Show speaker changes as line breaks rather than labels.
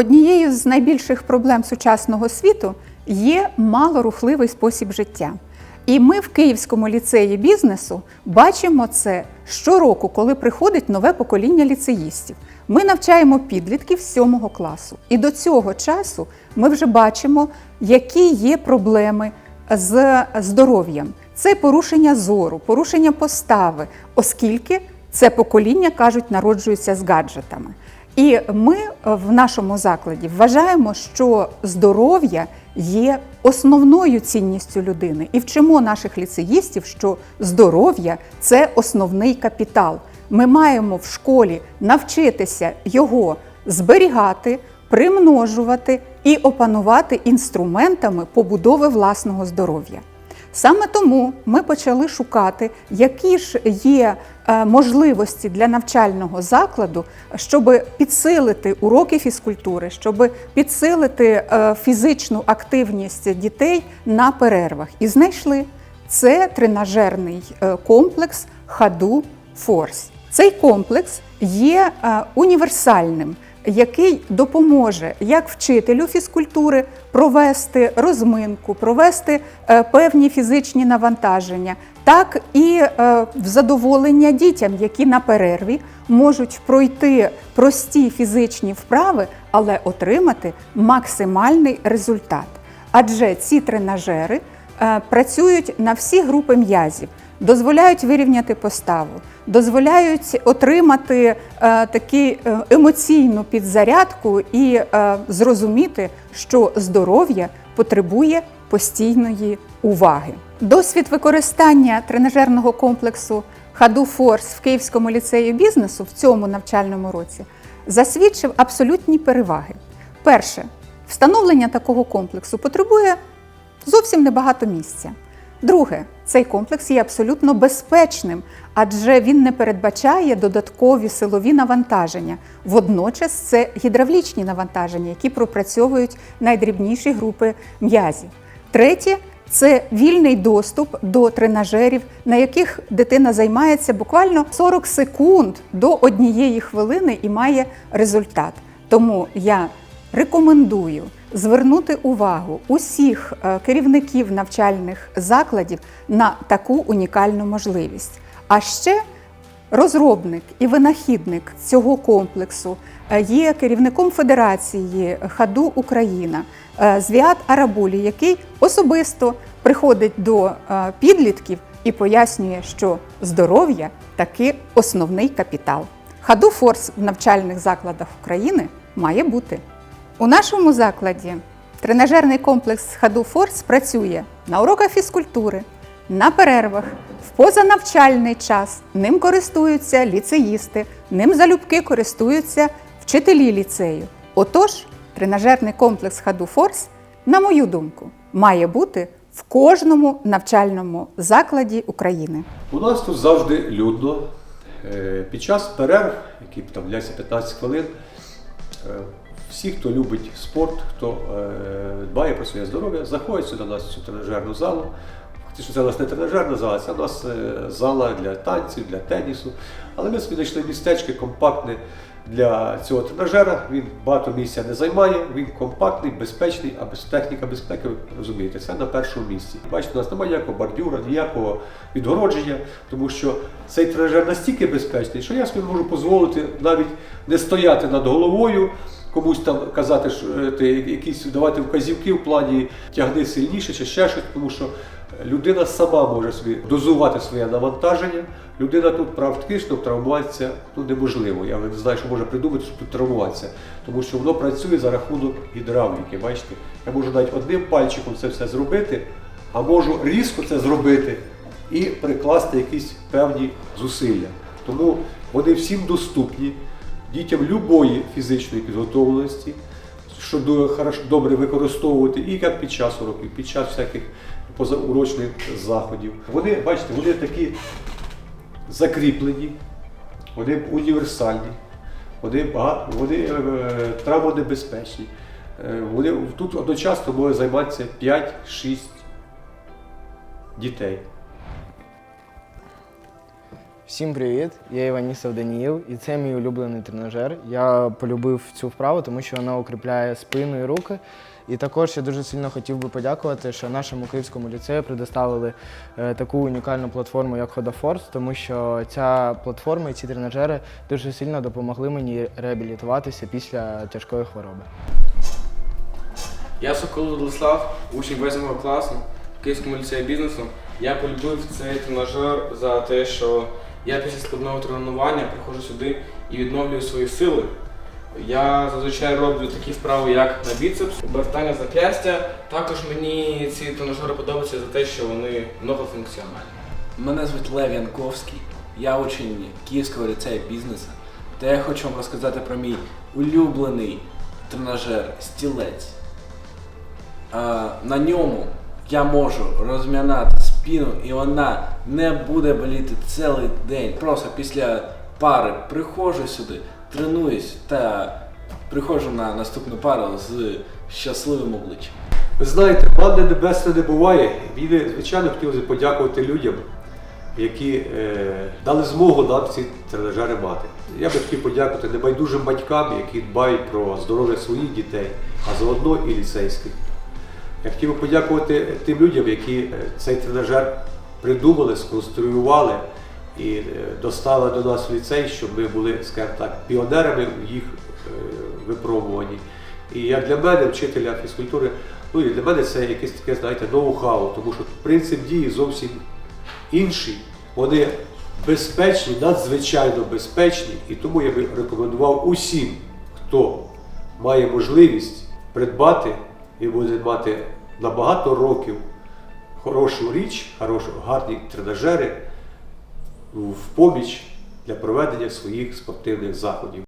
Однією з найбільших проблем сучасного світу є малорухливий спосіб життя. І ми в Київському ліцеї бізнесу бачимо це щороку, коли приходить нове покоління ліцеїстів. Ми навчаємо підлітків з 7 класу. І до цього часу ми вже бачимо, які є проблеми з здоров'ям. Це порушення зору, порушення постави, оскільки це покоління кажуть, народжується з гаджетами. І ми в нашому закладі вважаємо, що здоров'я є основною цінністю людини, і вчимо наших ліцеїстів, що здоров'я це основний капітал. Ми маємо в школі навчитися його зберігати, примножувати і опанувати інструментами побудови власного здоров'я. Саме тому ми почали шукати, які ж є е, можливості для навчального закладу, щоб підсилити уроки фізкультури, щоб підсилити е, фізичну активність дітей на перервах. І знайшли це тренажерний е, комплекс Хаду Форс. Цей комплекс є універсальним, який допоможе як вчителю фізкультури провести розминку, провести е, певні фізичні навантаження, так і е, в задоволення дітям, які на перерві можуть пройти прості фізичні вправи, але отримати максимальний результат. Адже ці тренажери е, працюють на всі групи м'язів, дозволяють вирівняти поставу, дозволяють отримати е, таку е, емоційну підзарядку і е, зрозуміти, що здоров'я потребує постійної уваги. Досвід використання тренажерного комплексу Хаду Форс в Київському ліцеї бізнесу в цьому навчальному році засвідчив абсолютні переваги. Перше, встановлення такого комплексу потребує зовсім небагато місця. Друге, цей комплекс є абсолютно безпечним, адже він не передбачає додаткові силові навантаження. Водночас це гідравлічні навантаження, які пропрацьовують найдрібніші групи м'язів. Третє це вільний доступ до тренажерів, на яких дитина займається буквально 40 секунд до однієї хвилини і має результат. Тому я рекомендую звернути увагу усіх е, керівників навчальних закладів на таку унікальну можливість. А ще розробник і винахідник цього комплексу е, є керівником Федерації Хаду Україна е, Звіат Арабулі, який особисто приходить до підлітків і пояснює, що здоров'я таки основний капітал. Хаду Форс в навчальних закладах України має бути. У нашому закладі тренажерний комплекс Хаду Форс працює на уроках фізкультури, на перервах, в позанавчальний час. Ним користуються ліцеїсти, ним залюбки користуються вчителі ліцею. Отож, тренажерний комплекс Хаду Форс, на мою думку, має бути в кожному навчальному закладі України.
У нас тут завжди людно. Е, Під час перерв, які там дляться 15 хвилин, е, всі, хто любить спорт, хто е, дбає про своє здоров'я, заходять сюди до нас цю тренажерну залу. Фактично, це у нас не тренажерна зала, це у нас е, зала для танців, для тенісу. Але ми собі знайшли містечко компактне для цього тренажера. Він багато місця не займає, він компактний, безпечний, а без техніка безпеки, ви розумієте, це на першому місці. Бачите, у нас немає ніякого бордюра, ніякого відгородження, тому що цей тренажер настільки безпечний, що я собі можу дозволити навіть не стояти над головою. Комусь там казати, що е, ти якісь давати вказівки в плані тягни сильніше чи ще щось, тому що людина сама може собі дозувати своє навантаження. Людина тут практично травмуватися ну, неможливо. Я не знаю, що може придумати, щоб тут травмуватися, тому що воно працює за рахунок гідравліки. Бачите, я можу навіть одним пальчиком це все зробити, а можу різко це зробити і прикласти якісь певні зусилля. Тому вони всім доступні дітям любої фізичної підготовленості, що добре використовувати і як під час уроків, під час всяких позаурочних заходів. Вони, бачите, вони такі закріплені, вони універсальні, вони, бага- вони е, травмонебезпечні. Е, Вони тут одночасно може займатися 5-6 дітей.
Всім привіт! Я Іванісов Даніїл, і це мій улюблений тренажер. Я полюбив цю вправу, тому що вона укріпляє спину і руки. І також я дуже сильно хотів би подякувати, що нашому київському ліцею предоставили е, таку унікальну платформу, як Ходофорс, тому що ця платформа і ці тренажери дуже сильно допомогли мені реабілітуватися після тяжкої хвороби.
Я Сокол Владислав, учень 8 класу в Київському ліцеї бізнесу. Я полюбив цей тренажер за те, що я після складного тренування приходжу сюди і відновлюю свої сили. Я зазвичай роблю такі вправи, як на біцепс, обертання зап'ястя. Також мені ці тренажери подобаються за те, що вони многофункціональні.
Мене звуть Лев Янковський, я учень Київського ліцею бізнесу. Та я хочу вам розказати про мій улюблений тренажер стілець. На ньому я можу розм'янати спину і вона не буде боліти цілий день. Просто після пари приходжу сюди, тренуюсь та приходжу на наступну пару з щасливим обличчям.
Ви знаєте, банди небесне не буває. Мені, звичайно, хотілося подякувати людям, які е, дали змогу нам ці тренажери мати. Я би хотів подякувати небайдужим батькам, які дбають про здоров'я своїх дітей, а заодно і ліцейських. Я хотів би подякувати тим людям, які е, цей тренажер придумали, сконструювали і е, доставили до нас в ліцей, щоб ми були, скажімо так, піонерами в їх е, випробуванні. І як для мене, вчителя фізкультури, ну і для мене це якесь таке, знаєте, ноу-хау, тому що принцип дії зовсім інший. Вони безпечні, надзвичайно безпечні, і тому я би рекомендував усім, хто має можливість придбати і буде мати на багато років хорошу річ, хорошу, гарні тренажери в поміч для проведення своїх спортивних заходів.